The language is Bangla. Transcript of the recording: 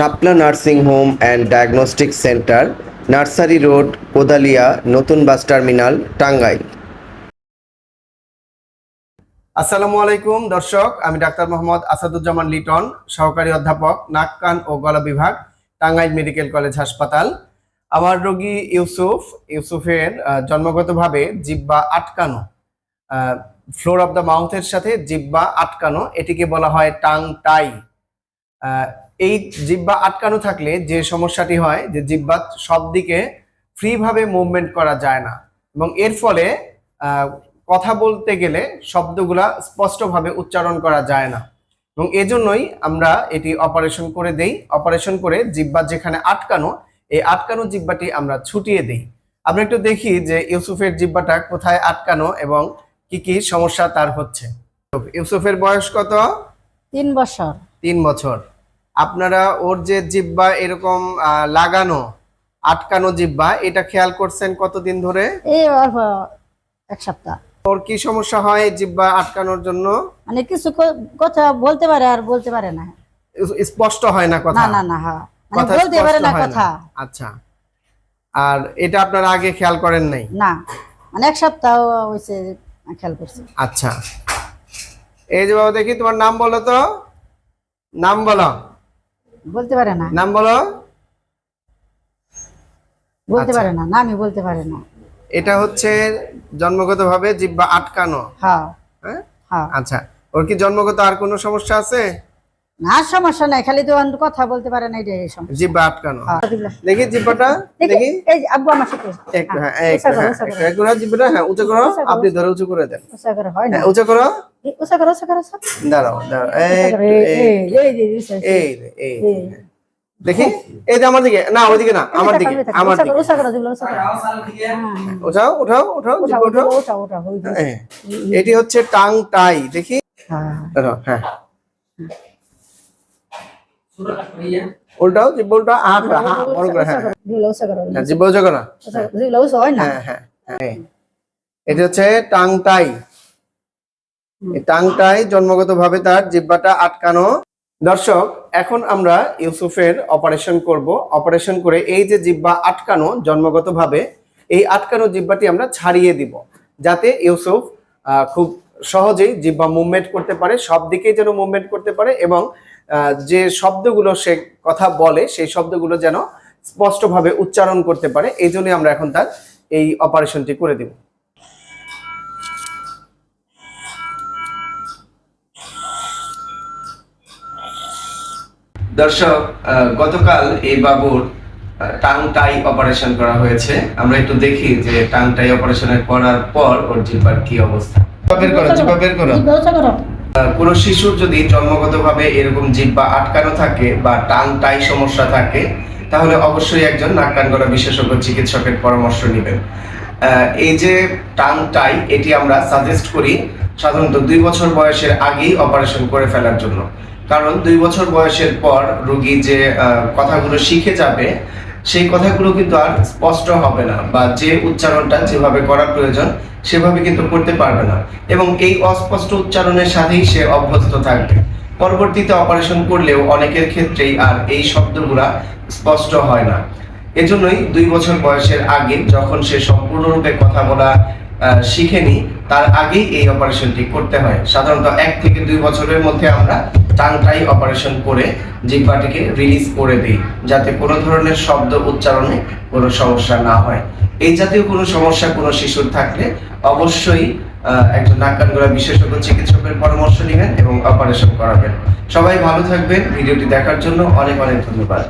Shapla nursing home and diagnostic centre, nursery road, Kodalia, নতুন বাস টার্মিনাল, টাঙ্গাইল। আসসালামু আলাইকুম, দর্শক, আমি ডাক্তার মোহাম্মদ আসাদুজ্জামান লিটন, সহকারী অধ্যাপক, নাক, কান ও গলা বিভাগ, টাঙ্গাইল মেডিকেল কলেজ হাসপাতাল। আমার রোগী ইউসুফ, ইউসুফের জন্মগতভাবে জিব্বা আটকানো ফ্লোর অফ দ্য মাউথের সাথে জিব্বা আটকানো, এটিকে বলা হয় টাং টাই। এই জিব্বা আটকানো থাকলে যে সমস্যাটি হয় যে জিব্বা সব দিকে ফ্রিভাবে মুভমেন্ট করা যায় না। এবং এর ফলে কথা বলতে গেলে শব্দগুলা স্পষ্টভাবে উচ্চারণ করা যায় না। এবং এজন্যই আমরা এটি অপারেশন করে দেই। অপারেশন করে জিব্বা যেখানে আটকানো এই আটকানো জিব্বাটি আমরা ছুটিয়ে দেই। আমরা একটু দেখি যে ইউসুফের জিব্বাটা কোথায় আটকানো এবং কি কি সমস্যা তার হচ্ছে। ইউসুফের বয়স কত? তিন বছর। তিন বছর। আপনারা ওর যে জিব্বা এরকম লাগানো আটকানো জিব্বা এটা খেয়াল করছেন কতদিন ধরে? এই অল্প এক সপ্তাহ। ওর কি সমস্যা হয় জিব্বা আটকানোর জন্য? মানে কিছু কথা বলতে পারে আর বলতে পারে না। স্পষ্ট হয় না কথা? না না না হ্যাঁ। মানে বলতে পারে না কথা। আচ্ছা। আর এটা আপনারা আগে খেয়াল করেন নাই? না। মানে এক সপ্তাহ হয়েছে খেয়াল করছি। আচ্ছা। এই যে বাবা দেখি তোমার নাম বলো তো? নাম বলো। বলতে পারে না। নাম বলো। বলতে আচ্ছা। পারে না না বলতে পারে না। এটা হচ্ছে জন্মগতভাবে জিব্বা আটকানো। হ্যাঁ। হ্যাঁ? হ্যাঁ। আচ্ছা ওর কি জন্মগত আর কোনো সমস্যা আছে? না সমস্যা নাই খালি তো কথা বলতে পারে না এটাই সমস্যা জিব্বা আটকানো হ্যাঁ। দেখি জিব্বাটা দেখি, এই আব্বু আমার সাথে একটু হ্যাঁ হ্যাঁ, করো, হ্যাঁ একটু জিব্বাটা হ্যাঁ উঁচু করো আপনি ধরে উঁচু করে দেন উঁচা করে হয় না হ্যাঁ উঁচু করো উঁচা করো উঁচা করো দাঁড়াও দাঁড়াও এই, এই এই। হ্যাঁ। দেখি এই যে আমার দিকে না ওইদিকে না আমার দিকে আমার দিকে উঁচা করো, যেগুলো উঁচা করো। হ্যাঁ, উঠাও উঠাও উঠাও। হ্যাঁ। এটি হচ্ছে টাং টাই দেখি হ্যাঁ, হ্যাঁ উল্টাও জিব্বা উল্টাও আ করে হ্যাঁ বড় করে হ্যাঁ উঁচা করো, হ্যাঁ, হয় না? হ্যাঁ হ্যাঁ হ্যাঁ। এটা হচ্ছে টাং টাই এই টাং জন্মগতভাবে তার জিব্বাটা আটকানো। দর্শক এখন আমরা ইউসুফের অপারেশন করব। অপারেশন করে এই যে জিব্বা আটকানো জন্মগতভাবে এই আটকানো জিব্বাটি আমরা ছাড়িয়ে দিব। যাতে ইউসুফ আহ, খুব সহজেই জিব্বা মুভমেন্ট করতে পারে, সব দিকেই যেন মুভমেন্ট করতে পারে এবং যে শব্দগুলো সে কথা বলে সেই শব্দগুলো যেন স্পষ্টভাবে উচ্চারণ করতে পারে, এই জন্যই আমরা এখন তার এই অপারেশনটি করে দিব। দর্শক গতকাল এই বাবুর টাং টাই অপারেশন করা হয়েছে। আমরা একটু দেখি যে টাং টাই অপারেশনের করার পর ওর জিব্বার কি অবস্থা। বের করো জিব্বা বের করো। যেগুলো উঁচা করো। আহ, কোনো শিশুর যদি জন্মগতভাবে এরকম জিব্বা আটকানো থাকে বা টাং টাই সমস্যা থাকে তাহলে অবশ্যই একজন নাক কান গলা বিশেষজ্ঞ চিকিৎসকের পরামর্শ নেবেন। এই যে টাং টাই এটি আমরা সাজেস্ট করি সাধারণত দুই বছর বয়সের আগেই অপারেশন করে ফেলার জন্য। কারণ দুই বছর বয়সের পর রোগী যে কথাগুলো শিখে যাবে সেই কথাগুলো কিন্তু আর স্পষ্ট হবে না বা যে উচ্চারণটা যেভাবে করা প্রয়োজন সেভাবে কিন্তু করতে পারবে না। এবং এই অস্পষ্ট উচ্চারণের সাথেই সে অভ্যস্ত থাকবে। পরবর্তীতে অপারেশন করলেও অনেকের ক্ষেত্রেই আর এই শব্দগুলা স্পষ্ট হয় না। এজন্যই দুই বছর বয়সের আগে যখন সে সম্পূর্ণরূপে কথা বলা শিখেনি, তার আগেই এই অপারেশনটি করতে হয়। সাধারণত এক থেকে দুই বছরের মধ্যে আমরা টাংটাই অপারেশন করে জিহ্বাটিকে রিলিজ করে দিই, যাতে কোনো ধরনের শব্দ উচ্চারণে কোনো সমস্যা না হয়। এই জাতীয় কোনো সমস্যা কোনো শিশুর থাকলে অবশ্যই একজন নাকানগোড়া বিশেষজ্ঞ চিকিৎসকের পরামর্শ নেবেন এবং অপারেশন করাবেন। সবাই ভালো থাকবেন। ভিডিওটি দেখার জন্য অনেক অনেক ধন্যবাদ।